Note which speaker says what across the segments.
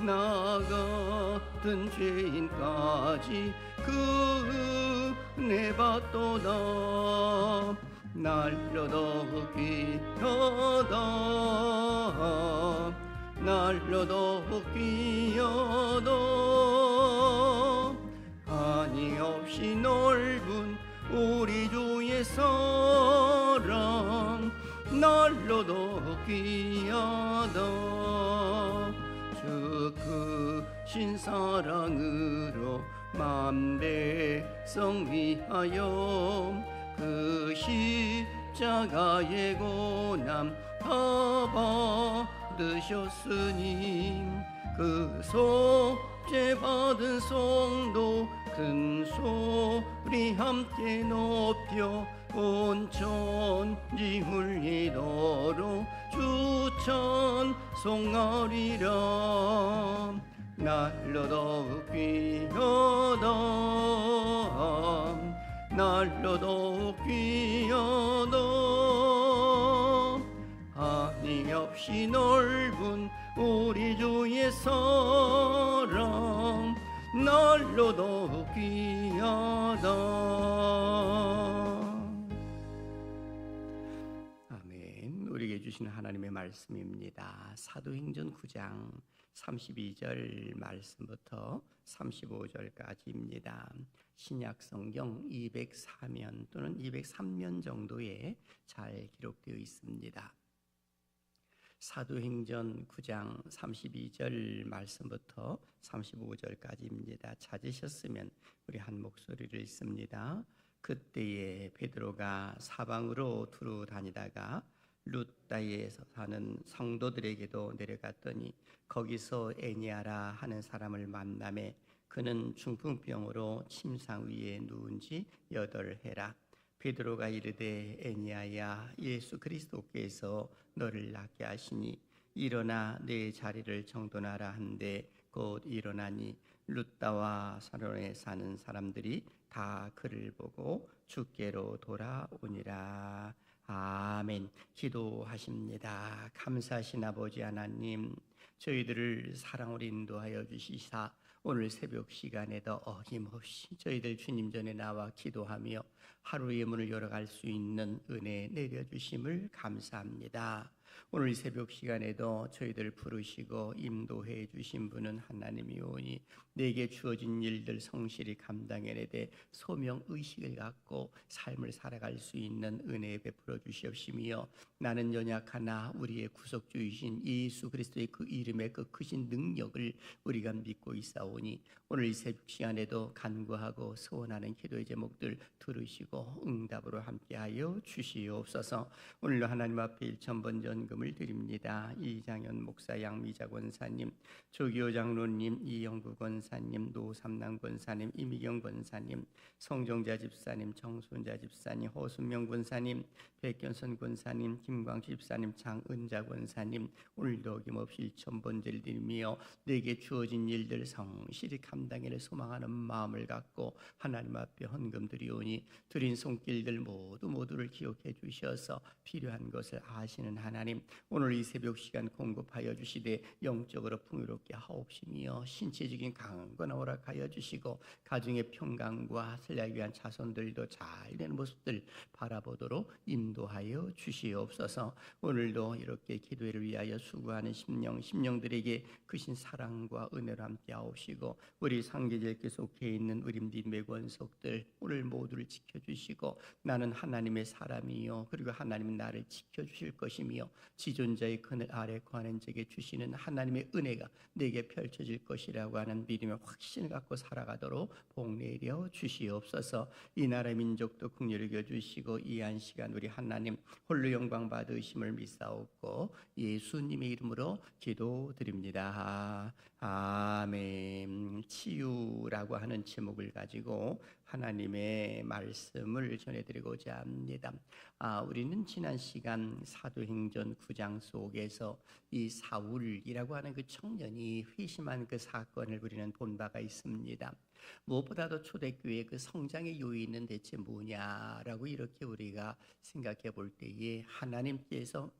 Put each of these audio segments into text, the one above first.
Speaker 1: 나 같은 죄인까지 그 은혜 받도다 날려도 귀하다 날려도 귀하다. 한이 없이 넓은 우리 주의 사랑 날려도 귀하다 주 크신 사랑으로 만배성 위하여 그 십자가의 고난 다 받으셨으니 그 속죄 받은 성도 큰 소리 함께 높여 온 천지 울리도록 주 찬 송하리라 날려도 귀하다 날려도 귀하다 한이 없이 넓은 우리 주의 사랑 날려도 귀하다 아멘. 우리에게 주신 하나님의 말씀입니다. 사도행전 9장 32절 말씀부터 35절까지입니다. 신약 성경 204면 또는 203면 정도에 잘 기록되어 있습니다 사도행전 9장 32절 말씀부터 35절까지입니다. 찾으셨으면 우리 한 목소리를 읽습니다. 그때에 베드로가 사방으로 두루 다니다가 루다에서 사는 성도들에게도 내려갔더니 거기서 에니아라 하는 사람을 만남에 그는 중풍병으로 침상 위에 누운 지 여덟 해라. 베드로가 이르되 애니아야 예수 그리스도께서 너를 낫게 하시니 일어나 내 자리를 정돈하라 한데 곧 일어나니 루다와 사론에 사는 사람들이 다 그를 보고 주께로 돌아오니라. 아멘. 기도하십니다. 감사하신 아버지 하나님 저희들을 사랑으로 인도하여 주시사 오늘 새벽 시간에도 어김없이 저희들 주님 전에 나와 기도하며 하루의 문을 열어갈 수 있는 은혜 내려주심을 감사합니다. 오늘 새벽 시간에도 저희들 부르시고 인도해 주신 분은 하나님이오니 내게 주어진 일들 성실히 감당해내되 소명 의식을 갖고 삶을 살아갈 수 있는 은혜 베풀어 주시옵시며 나는 연약하나 우리의 구속주이신 예수 그리스도의 그 이름의 그 크신 능력을 우리가 믿고 있사오니 오늘 이 새벽 시간에도 간구하고 소원하는 기도의 제목들 들으시고 응답으로 함께하여 주시옵소서. 오늘도 하나님 앞에 일천 번 전 금을 드립니다. 이장현 목사 양미자 권사님 조기호 장로님 이영구 권사님 노삼남 권사님 이미경 권사님 성종자 집사님 정순자 집사님 허순명 권사님 백견선 권사님 김광식 집사님 장은자 권사님 오늘도 어김없이 일천 번제를 드리며 내게 주어진 일들 성실히 감당해낼 소망하는 마음을 갖고 하나님 앞에 헌금 드리오니 드린 손길들 모두 모두를 기억해 주셔서 필요한 것을 아시는 하나님 오늘 이 새벽 시간 공급하여 주시되 영적으로 풍요롭게 하옵시며 신체적인 강건한 허락하여 주시고 가정의 평강과 슬라기 위한 자손들도 잘 되는 모습들 바라보도록 인도하여 주시옵소서. 오늘도 이렇게 기도를 위하여 수고하는 심령 심령들에게 크신 사랑과 은혜로 함께 하옵시고 우리 상계절께 속해 있는 우리 믿음의 권속들 오늘 모두를 지켜주시고 나는 하나님의 사람이요 그리고 하나님은 나를 지켜주실 것이며 지존자의 그늘 아래 관한 적에 주시는 하나님의 은혜가 내게 펼쳐질 것이라고 하는 믿음의 확신을 갖고 살아가도록 복 내려 주시옵소서. 이 나라 민족도 국리를 여주시고 이 한 시간 우리 하나님 홀로 영광 받으심을 믿사옵고 예수님의 이름으로 기도드립니다. 아멘. 치유라고 하는 제목을 가지고 하나님의 말씀을 전해드리고자 합니다 아, 우리는 지난 시간 사도행전 9장 속에서 이 사울이라고 하는 그 청년이 회심한 그 사건을 우리는 본 바가 있습니다. 무엇보다도 초대교회 그 성장의 요인은 대체 뭐냐라고 이렇게 우리가 생각해 볼 때에 하나님께서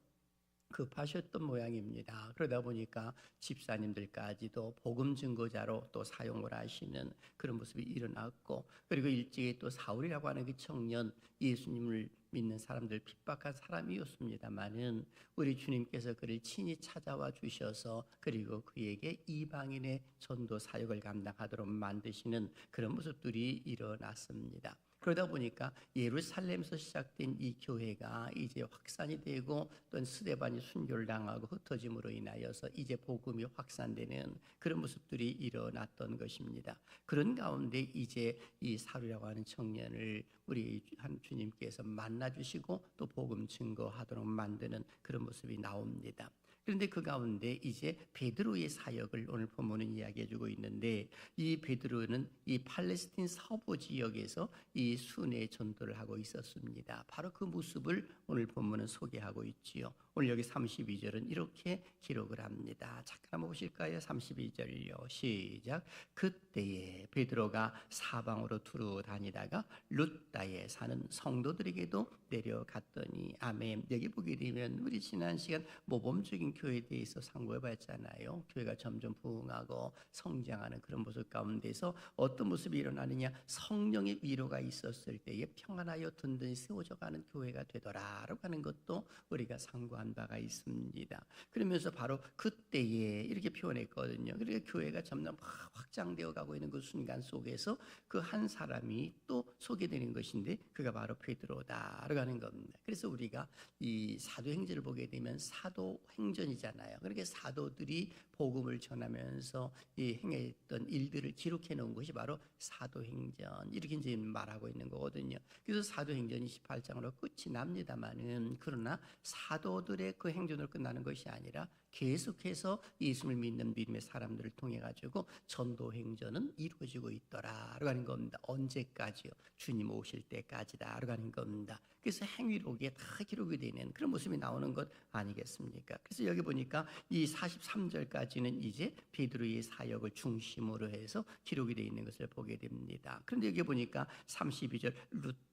Speaker 1: 급하셨던 모양입니다. 그러다 보니까 집사님들까지도 복음 증거자로 또 사용을 하시는 그런 모습이 일어났고 그리고 일찍이 또 사울이라고 하는 그 청년 예수님을 믿는 사람들 핍박한 사람이었습니다만은 우리 주님께서 그를 친히 찾아와 주셔서 그리고 그에게 이방인의 전도 사역을 감당하도록 만드시는 그런 모습들이 일어났습니다. 그러다 보니까 예루살렘에서 시작된 이 교회가 이제 확산이 되고 또 스데반이 순교를 당하고 흩어짐으로 인하여서 이제 복음이 확산되는 그런 모습들이 일어났던 것입니다. 그런 가운데 이제 이 사루라고 하는 청년을 우리 한 주님께서 만나 주시고 또 복음 증거하도록 만드는 그런 모습이 나옵니다. 그런데 그 가운데 이제 베드로의 사역을 오늘 본문은 이야기해 주고 있는데 이 베드로는 이 팔레스틴 서부 지역에서 이 순회 전도를 하고 있었습니다. 바로 그 모습을 오늘 본문은 소개하고 있지요. 오늘 여기 32절은 이렇게 기록을 합니다. 잠깐 한번 보실까요? 32절요. 시작. 그때에 베드로가 사방으로 두루 다니다가 룻다에 사는 성도들에게도 내려갔더니 아멘. 여기 보게 되면 우리 지난 시간 모범적인 교회에 대해서 상고해 봤잖아요. 교회가 점점 부흥하고 성장하는 그런 모습 가운데서 어떤 모습이 일어나느냐? 성령의 위로가 있 었을 때에 평안하여 든든히 세워져 가는 교회가 되더라라고 하는 것도 우리가 상고한 바가 있습니다. 그러면서 바로 그때에 이렇게 표현했거든요. 그러니까 교회가 점점 확장되어 가고 있는 그 순간 속에서 그 한 사람이 또 소개되는 것인데 그가 바로 베드로다라고 하는 겁니다. 그래서 우리가 이 사도행전을 보게 되면 사도행전이잖아요. 그렇게 사도들이 복음을 전하면서 이 행했던 일들을 기록해 놓은 것이 바로 사도행전 이렇게 이제 말하고 있는 거거든요. 그래서 사도행전이 18장으로 끝이 납니다만은 그러나 사도들의 그 행전으로 끝나는 것이 아니라 계속해서 예수를 믿는 믿음의 사람들을 통해 가지고 전도 행전은 이루어지고 있더라라고 하는 겁니다. 언제까지요? 주님 오실 때까지다라고 하는 겁니다. 그래서 행위록에 다 기록이 되는 그런 모습이 나오는 것 아니겠습니까? 그래서 여기 보니까 이 43절까지는 이제 베드로의 사역을 중심으로 해서 기록이 되어 있는 것을 보게 됩니다. 그런데 여기 보니까 32절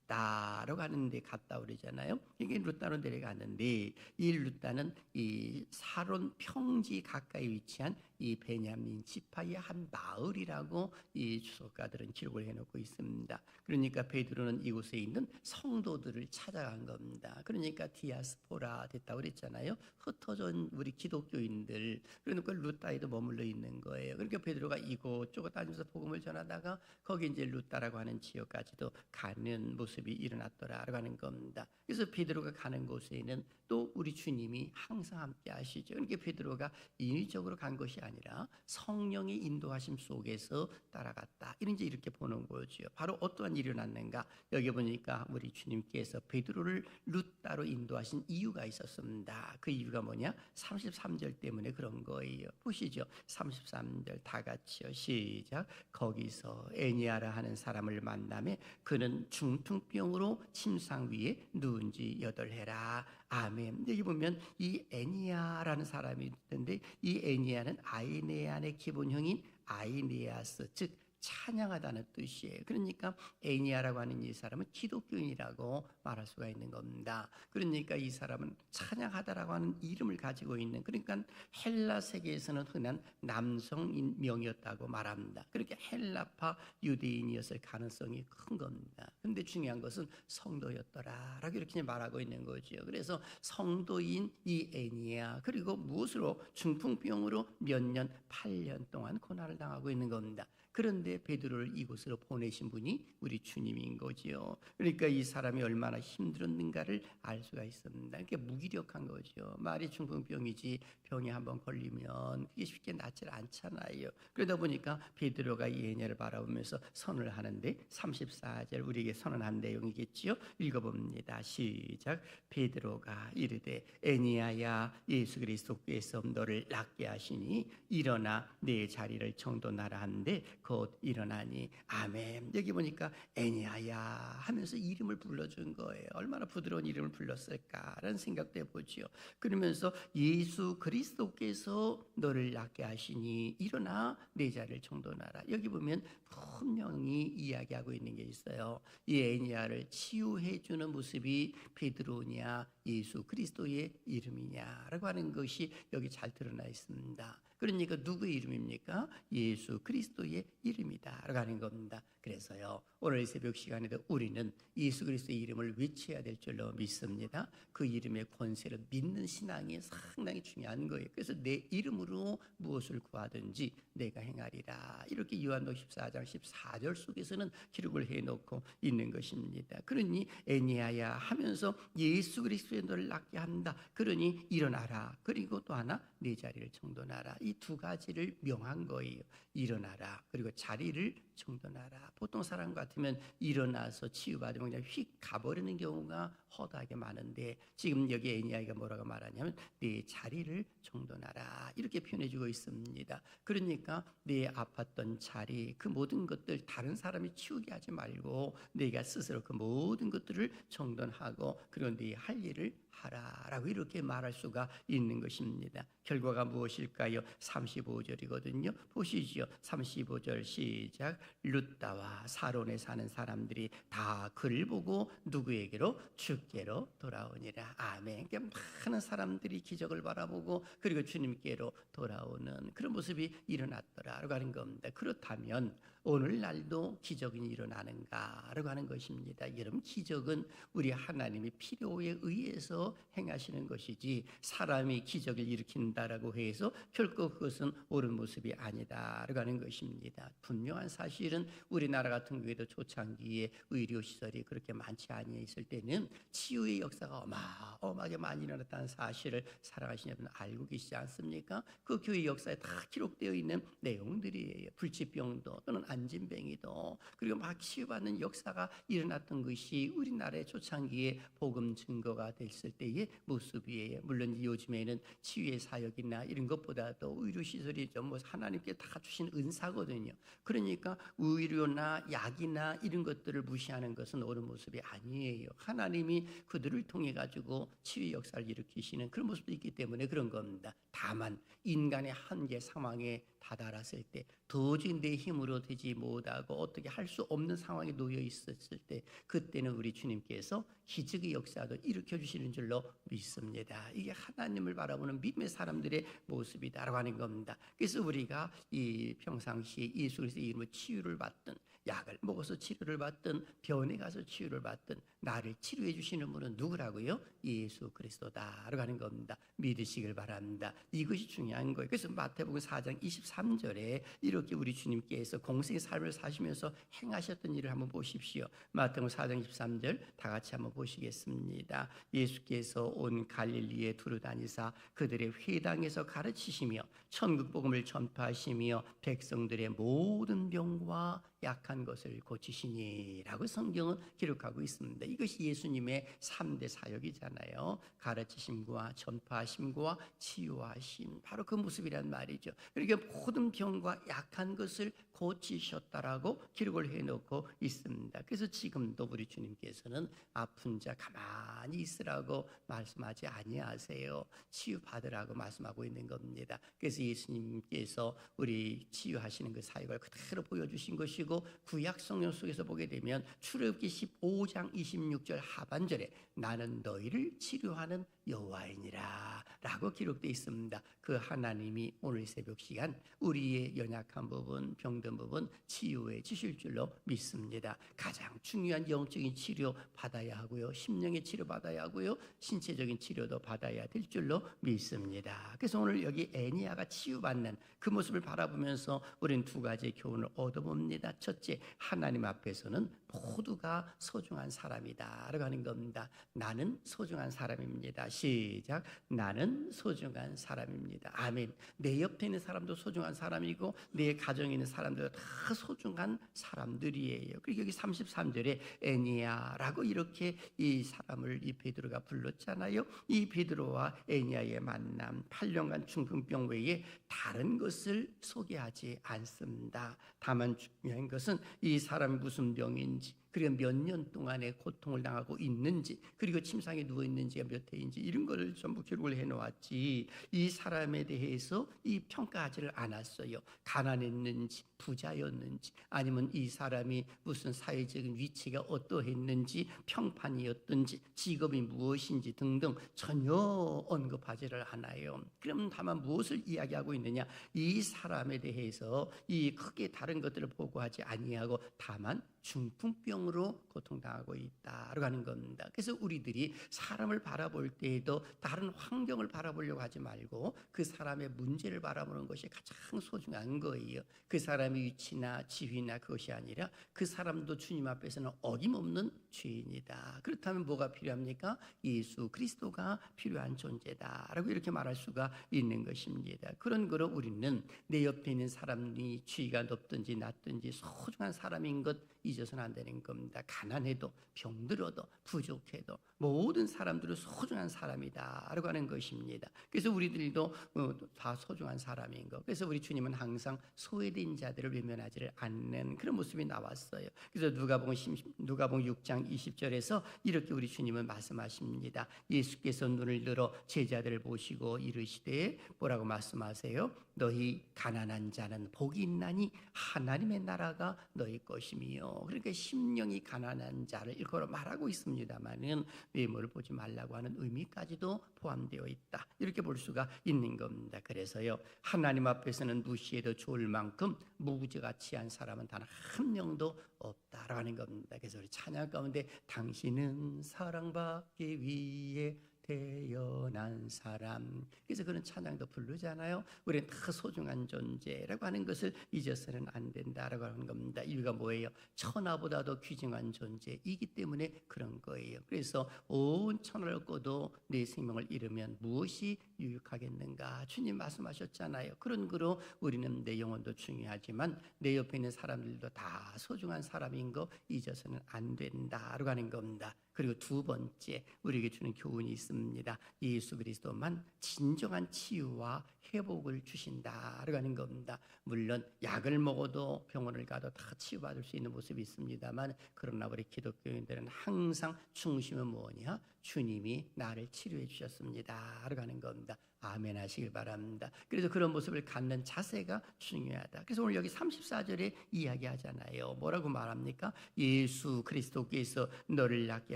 Speaker 1: 룻 루따로 가는데 갔다 그러잖아요. 이게 루따로 내려갔는데 이 루따는 이 사론 평지 가까이 위치한 이 베냐민 지파의 한 마을이라고 이 주석가들은 기록을 해놓고 있습니다. 그러니까 베드로는 이곳에 있는 성도들을 찾아간 겁니다. 그러니까 디아스포라 됐다고 그랬잖아요. 흩어진 우리 기독교인들 그러니까 루따에도 머물러 있는 거예요. 그러니까 베드로가 이곳저곳 다니면서 복음을 전하다가 거기 이제 루따라고 하는 지역까지도 가는 모습 이 일어났더라라고 하는 겁니다. 그래서 베드로가 가는 곳에는 또 우리 주님이 항상 함께 하시죠. 그러니까 베드로가 인위적으로 간 것이 아니라 성령의 인도하심 속에서 따라갔다. 이런 이제 이렇게 보는 거죠. 바로 어떠한 일이 일어났는가? 여기 보니까 우리 주님께서 베드로를 루따로 인도하신 이유가 있었습니다. 그 이유가 뭐냐? 33절 때문에 그런 거예요. 보시죠. 33절 다 같이요. 시작. 거기서 애니아라 하는 사람을 만남에 그는 중풍 병으로 침상 위에 누운 지 여덟 해라. 아멘. 여기 보면 이 애니아라는 사람이 있는데 이 애니아는 아이네안의 기본형인 아이네아스 즉 찬양하다는 뜻이에요. 그러니까 에니아라고 하는 이 사람은 기독교인이라고 말할 수가 있는 겁니다. 그러니까 이 사람은 찬양하다라고 하는 이름을 가지고 있는 그러니까 헬라 세계에서는 흔한 남성 명이었다고 말합니다. 그렇게 헬라파 유대인이었을 가능성이 큰 겁니다. 근데 중요한 것은 성도였더라라고 이렇게 말하고 있는 거죠. 그래서 성도인 이 에니아 그리고 무엇으로 중풍병으로 몇 년, 8년 동안 고난을 당하고 있는 겁니다. 그런데 베드로를 이곳으로 보내신 분이 우리 주님인 거지요. 그러니까 이 사람이 얼마나 힘들었는가를 알 수가 있습니다. 그러니까 무기력한 거죠. 말이 중풍병이지 병이 한번 걸리면 그게 쉽게 낫질 않잖아요. 그러다 보니까 베드로가 이 애녀를 바라보면서 선을 하는데 34절 우리에게 선언한 내용이겠지요. 읽어봅니다. 시작. 베드로가 이르되 애니아야 예수 그리스도께서 너를 낫게 하시니 일어나 내 자리를 정돈하라 한데 곧곧 일어나니 아멘. 여기 보니까 애니아야 하면서 이름을 불러준 거예요. 얼마나 부드러운 이름을 불렀을까라는 생각도 해보지요. 그러면서 예수 그리스도께서 너를 낫게 하시니 일어나 내 자리를 정돈하라. 여기 보면 분명히 이야기하고 있는 게 있어요. 이 애니아를 치유해 주는 모습이 베드로냐 예수 그리스도의 이름이냐라고 하는 것이 여기 잘 드러나 있습니다. 그러니까 누구의 이름입니까? 예수 그리스도의 이름이다 라고 하는 겁니다. 그래서요 오늘 새벽 시간에도 우리는 예수 그리스도의 이름을 외쳐야 될 줄로 믿습니다. 그 이름의 권세를 믿는 신앙이 상당히 중요한 거예요. 그래서 내 이름으로 무엇을 구하든지 내가 행하리라 이렇게 요한복 14장 14절 속에서는 기록을 해놓고 있는 것입니다. 그러니 애니아야 하면서 예수 그리스도의 너를 낫게 한다. 그러니 일어나라. 그리고 또 하나 네 자리를 정돈하라. 이두 가지를 명한 거예요. 일어나라. 그리고 자리를 정돈하라. 보통 사람 같으면 일어나서 치유받으면 그냥 휙 가버리는 경우가 허다하게 많은데 지금 여기 애니아이가 뭐라고 말하냐면 네 자리를 정돈하라. 이렇게 표현해주고 있습니다. 그러니까 네 아팠던 자리 그 모든 것들 다른 사람이 치우게 하지 말고 네가 스스로 그 모든 것들을 정돈하고 그리고 네할 일을 하라라고 이렇게 말할 수가 있는 것입니다. 결과가 무엇일까요? 35절이거든요. 보시지요. 35절 시작. 룻다와 사론에 사는 사람들이 다 그를 보고 누구에게로 주께로 돌아오니라. 아멘. 그러니까 많은 사람들이 기적을 바라보고 그리고 주님께로 돌아오는 그런 모습이 일어났더라라고 하는 겁니다. 그렇다면 오늘날도 기적이 일어나는가라고 하는 것입니다. 여러분 기적은 우리 하나님이 필요에 의해서 행하시는 것이지 사람이 기적을 일으킨다라고 해서 결코 그것은 옳은 모습이 아니다라고 하는 것입니다. 분명한 사실은 우리나라 같은 경우에도 초창기에 의료 시설이 그렇게 많지 아니해 있을 때는 치유의 역사가 어마어마하게 많이 일어났다는 사실을 살아가신 여러분 알고 계시지 않습니까? 그 교회 역사에 다 기록되어 있는 내용들이에요. 불치병도 또는 안진뱅이도 그리고 막 치유받는 역사가 일어났던 것이 우리나라의 초창기에 복음 증거가 됐을 때의 모습이에요. 물론 요즘에는 치유의 사역이나 이런 것보다도 의료 시설이 좀뭐 하나님께 다 주신 은사거든요. 그러니까 의료나 약이나 이런 것들을 무시하는 것은 옳은 모습이 아니에요. 하나님이 그들을 통해 가지고 치유 역사를 일으키시는 그런 모습도 있기 때문에 그런 겁니다. 다만 인간의 한계 상황에 다다랐을 때 도저히 내 힘으로 되지 못하고 어떻게 할 수 없는 상황에 놓여 있었을 때 그때는 우리 주님께서 기적의 역사도 일으켜 주시는 줄로 믿습니다. 이게 하나님을 바라보는 믿음의 사람들의 모습이다라고 하는 겁니다. 그래서 우리가 이 평상시에 예수 그리스도의 이름으로 치유를 받든 약을 먹어서 치료를 받든 병원에 가서 치유를 받든 나를 치료해 주시는 분은 누구라고요? 예수 그리스도다라고 하는 겁니다. 믿으시길 바랍니다. 이것이 중요한 거예요. 그래서 마태복음 4장 23절에 이렇게 우리 주님께서 공생의 삶을 사시면서 행하셨던 일을 한번 보십시오. 마태복음 4장 23절 다 같이 한번 보시겠습니다. 예수께서 온 갈릴리에 두루 다니사 그들의 회당에서 가르치시며 천국 복음을 전파하시며 백성들의 모든 병과 약한 것을 고치시니라고 성경은 기록하고 있습니다. 이것이 예수님의 3대 사역이잖아요. 가르치심과 전파하심과 치유하심 바로 그 모습이란 말이죠. 그러니까 모든 병과 약한 것을 고치셨다라고 기록을 해놓고 있습니다. 그래서 지금도 우리 주님께서는 아픈 자 가만히 있으라고 말씀하지 아니하세요. 치유 받으라고 말씀하고 있는 겁니다. 그래서 예수님께서 우리 치유하시는 그 사역을 그대로 보여주신 것이고 구약 성경 속에서 보게 되면 출애굽기 15장 26절 하반절에 나는 너희를 치료하는 여호와이니라라고 기록되어 있습니다. 그 하나님이 오늘 새벽 시간 우리의 연약한 부분, 병든 부분 치유해 주실 줄로 믿습니다. 가장 중요한 영적인 치료 받아야 하고요. 심령의 치료 받아야 하고요. 신체적인 치료도 받아야 될 줄로 믿습니다. 그래서 오늘 여기 애니아가 치유받는 그 모습을 바라보면서 우리는 두 가지 교훈을 얻어봅니다. 첫째, 하나님 앞에서는 모두가 소중한 사람이다 라고 하는 겁니다. 나는 소중한 사람입니다. 시작. 나는 소중한 사람입니다. 아멘. 내 옆에 있는 사람도 소중한 사람이고 내 가정에 있는 사람들 다 소중한 사람들이에요. 그리고 여기 33절에 애니아라고 이렇게 이 사람을 이 베드로가 불렀잖아요. 이 베드로와 애니아의 만남 8년간 중풍병 외에 다른 것을 소개하지 않습니다. 다만 중요한 것은 이 사람이 무슨 병인지 Christians 그리고 몇 년 동안의 고통을 당하고 있는지 그리고 침상에 누워 있는지가 몇 해인지 이런 거를 전부 기록을 해 놓았지 이 사람에 대해서 이 평가하지를 않았어요. 가난했는지 부자였는지 아니면 이 사람이 무슨 사회적인 위치가 어떠했는지 평판이었든지 직업이 무엇인지 등등 전혀 언급하지를 않아요. 그럼 다만 무엇을 이야기하고 있느냐? 이 사람에 대해서 이 크게 다른 것들을 보고하지 아니하고 다만 중풍병 으로 고통당하고 있다라고 하는 겁니다. 그래서 우리들이 사람을 바라볼 때에도 다른 환경을 바라보려고 하지 말고 그 사람의 문제를 바라보는 것이 가장 소중한 거예요. 그 사람의 위치나 지위나 그것이 아니라 그 사람도 주님 앞에서는 어김없는 죄인이다. 그렇다면 뭐가 필요합니까? 예수 그리스도가 필요한 존재다라고 이렇게 말할 수가 있는 것입니다. 그런 거로 우리는 내 옆에 있는 사람이 지위가 높든지 낮든지 소중한 사람인 것 잊어서는 안 되는 겁니다. 가난해도 병들어도 부족해도 모든 사람들은 소중한 사람이다라고 하는 것입니다. 그래서 우리들도 어, 다 소중한 사람인 거. 그래서 우리 주님은 항상 소외된 자들을 외면하지를 않는 그런 모습이 나왔어요. 그래서 누가복음 누가복음 6장 20절에서 이렇게 우리 주님은 말씀하십니다. 예수께서 눈을 들어 제자들을 보시고 이르시되 뭐라고 말씀하세요? 너희 가난한 자는 복이 있나니 하나님의 나라가 너희 것이며 그러니까 심령이 가난한 자를 일컬어 말하고 있습니다만은 외모를 보지 말라고 하는 의미까지도 포함되어 있다 이렇게 볼 수가 있는 겁니다. 그래서요 하나님 앞에서는 무시해도 좋을 만큼 무지같이 한 사람은 단 한 명도 없다라는 겁니다. 그래서 우리 찬양 가운데 당신은 사랑받기 위해 태어난 사람. 그래서 그런 찬양도 부르잖아요. 우리는 다 소중한 존재라고 하는 것을 잊어서는 안 된다라고 하는 겁니다. 이유가 뭐예요? 천하보다도 귀중한 존재이기 때문에 그런 거예요. 그래서 온 천하를 꺼도 내 생명을 잃으면 무엇이 유익하겠는가? 주님 말씀하셨잖아요. 그런 거로 우리는 내 영혼도 중요하지만 내 옆에 있는 사람들도 다 소중한 사람인 거 잊어서는 안 된다라고 하는 겁니다. 그리고 두 번째 우리에게 주는 교훈이 있습니다. 예수 그리스도만 진정한 치유와 회복을 주신다라고 하는 겁니다. 물론 약을 먹어도 병원을 가도 다 치유받을 수 있는 모습이 있습니다만 그러나 우리 기독교인들은 항상 중심은 뭐냐? 주님이 나를 치료해 주셨습니다. 라고 하는 겁니다. 아멘 하시길 바랍니다. 그래서 그런 모습을 갖는 자세가 중요하다. 그래서 오늘 여기 34절에 이야기하잖아요. 뭐라고 말합니까? 예수 그리스도께서 너를 낫게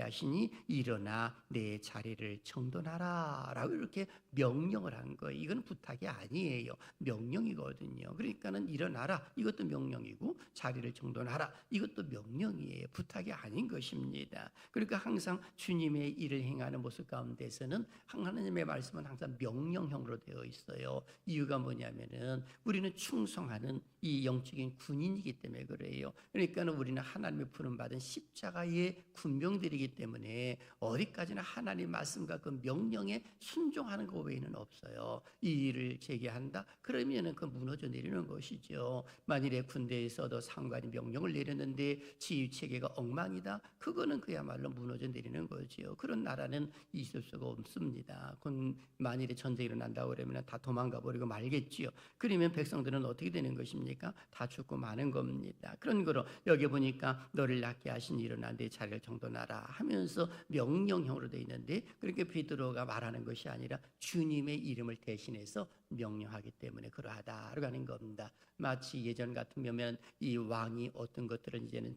Speaker 1: 하시니 일어나 내 자리를 정돈하라. 라고 이렇게 명령을 한 거예요. 이건 부탁이 아니에요. 명령이거든요. 그러니까는 일어나라. 이것도 명령이고 자리를 정돈하라. 이것도 명령이에요. 부탁이 아닌 것입니다. 그러니까 항상 주님의 일을 행하는 모습 가운데서는 하나님의 말씀은 항상 명령형으로 되어 있어요. 이유가 뭐냐면은 우리는 충성하는 이 영적인 군인이기 때문에 그래요. 그러니까는 우리는 하나님의 부름 받은 십자가의 군병들이기 때문에 어디까지나 하나님 말씀과 그 명령에 순종하는 것 외에는 없어요. 이 일을 제기한다. 그러면은 그 무너져 내리는 것이죠. 만일에 군대에서도 상관이 명령을 내렸는데 지휘 체계가 엉망이다. 그거는 그야말로 무너져 내리는 거지요. 그런 나라는 있을 수가 없습니다. 군 만일에 전쟁이 일어난다 그러면 다 도망가 버리고 말겠지요. 그러면 백성들은 어떻게 되는 것입니까? 다 죽고 마는 겁니다. 그런 거로 여기 보니까 너를 낫게 하신 일어나 내 자리를 정돈하라 하면서 명령형으로 되어 있는데 그렇게 베드로가 말하는 것이 아니라 주님의 이름을 대신해서 명령하기 때문에 그러하다라고 하는 겁니다. 마치 예전 같으면 이 왕이 어떤 것들은 이제는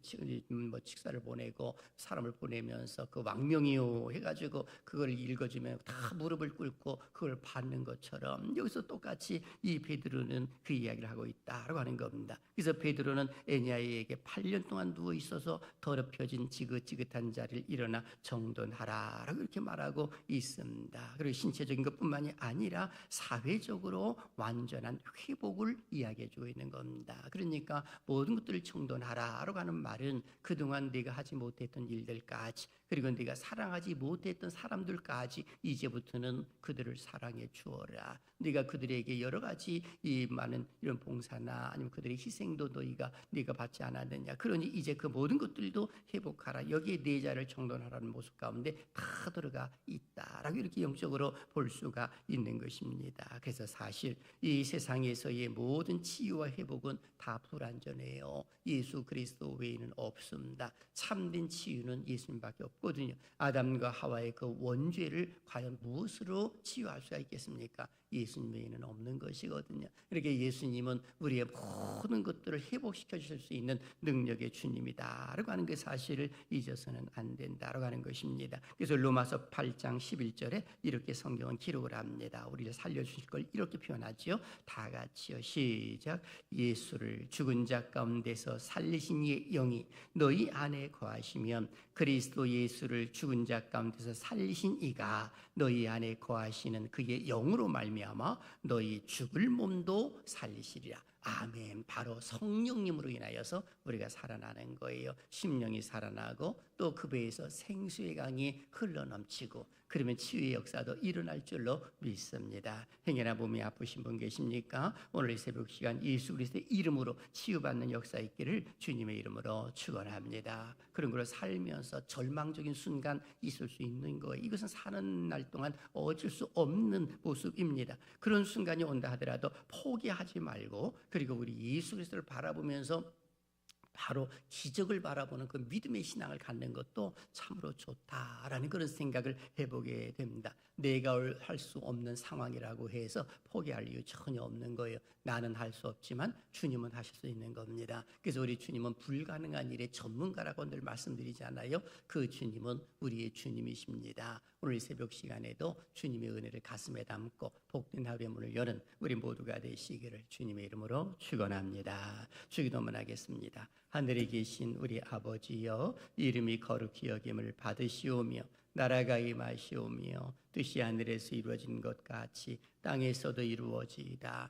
Speaker 1: 뭐 직사를 보내고 사람을 보내면서 그 왕명이요 해가지고 그걸 읽어주면 다 무릎을 꿇고 그걸 받는 것처럼 여기서 똑같이 이 베드로는 그 이야기를 하고 있다라고 하는 겁니다. 그래서 베드로는 에냐이에게 8년 동안 누워 있어서 더럽혀진 지긋지긋한 자리를 일어나 정돈하라라고 이렇게 말하고 있습니다. 그리고 신체적인 것뿐만이 아니라 사회적 영적으로 완전한 회복을 이야기해 주고 있는 겁니다. 그러니까 모든 것들을 청돈하라라고 하는 말은 그동안 네가 하지 못했던 일들까지 그리고 네가 사랑하지 못했던 사람들까지 이제부터는 그들을 사랑해 주어라. 네가 그들에게 여러 가지 이 많은 이런 봉사나 아니면 그들의 희생도 너희가 네가 받지 않았느냐. 그러니 이제 그 모든 것들도 회복하라. 여기에 네 자를 정돈하라는 모습 가운데 다 들어가 있다라고 이렇게 영적으로 볼 수가 있는 것입니다. 그래서 사실 이 세상에서의 모든 치유와 회복은 다 불완전해요. 예수 그리스도 외에는 없습니다. 참된 치유는 예수님밖에 없 거든요. 아담과 하와의 그 원죄를 과연 무엇으로 치유할 수가 있겠습니까? 예수님 외에는 없는 것이거든요. 이렇게 예수님은 우리의 모든 것들을 회복시켜 주실 수 있는 능력의 주님이다라고 하는 그 사실을 잊어서는 안 된다라고 하는 것입니다. 그래서 로마서 8장 11절에 이렇게 성경은 기록을 합니다. 우리를 살려 주실 걸 이렇게 표현하지요. 다 같이요. 시작. 예수를 죽은 자 가운데서 살리신 이의 영이 너희 안에 거하시면 그리스도 예수를 죽은 자 가운데서 살리신 이가 너희 안에 거하시는 그의 영으로 말미 암아 너희 죽을 몸도 살리시리라. 아멘. 바로 성령님으로 인하여서 우리가 살아나는 거예요. 심령이 살아나고 또 그 배에서 생수의 강이 흘러넘치고 그러면 치유의 역사도 일어날 줄로 믿습니다. 행여나 몸이 아프신 분 계십니까? 오늘 이 새벽 시간 예수 그리스도의 이름으로 치유받는 역사 있기를 주님의 이름으로 축원합니다. 그런 걸로 살면서 절망적인 순간 있을 수 있는 거예요. 이것은 사는 날 동안 어쩔 수 없는 모습입니다. 그런 순간이 온다 하더라도 포기하지 말고 그리고 우리 예수 그리스도를 바라보면서 바로 기적을 바라보는 그 믿음의 신앙을 갖는 것도 참으로 좋다라는 그런 생각을 해보게 됩니다. 내가 할 수 없는 상황이라고 해서 포기할 이유 전혀 없는 거예요. 나는 할 수 없지만 주님은 하실 수 있는 겁니다. 그래서 우리 주님은 불가능한 일의 전문가라고 늘 말씀드리잖아요. 그 주님은 우리의 주님이십니다. 오늘 새벽 시간에도 주님의 은혜를 가슴에 담고 복된 하루의 문을 여는 우리 모두가 되시기를 주님의 이름으로 축원합니다. 주기도문 하겠습니다. 하늘에 계신 우리 아버지여 이름이 거룩히 여김을 받으시오며 나라가 임하시오며 뜻이 하늘에서 이루어진 것 같이 땅에서도 이루어지이다.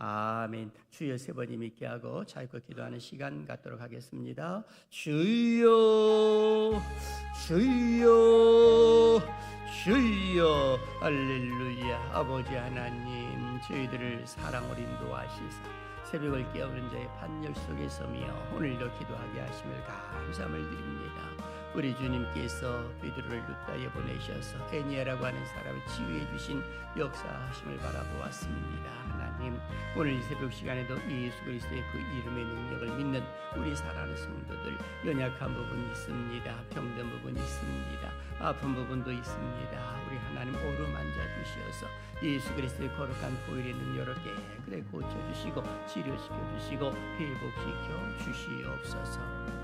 Speaker 1: 아멘. 주여 세 번이 믿게 하고 자유껏 기도하는 시간 갖도록 하겠습니다. 주여 주여 주여. 할렐루야. 아버지 하나님 저희들을 사랑으로 인도하시사 새벽을 깨우는 자의 반열 속에 서며 오늘도 기도하게 하심을 감사함을 드립니다. 우리 주님께서 베드로를 루다에 보내셔서 애니아라고 하는 사람을 치유해 주신 역사하심을 바라보았습니다. 하나님 오늘 이 새벽 시간에도 예수 그리스도의 그 이름의 능력을 믿는 우리 사랑하는 성도들 연약한 부분이 있습니다 병든 부분이 있습니다 아픈 부분도 있습니다. 우리 하나님 오르만져 주시어서 예수 그리스도의 거룩한 보혈의 능력을 깨끗이 고쳐 주시고 치료시켜 주시고 회복시켜 주시옵소서.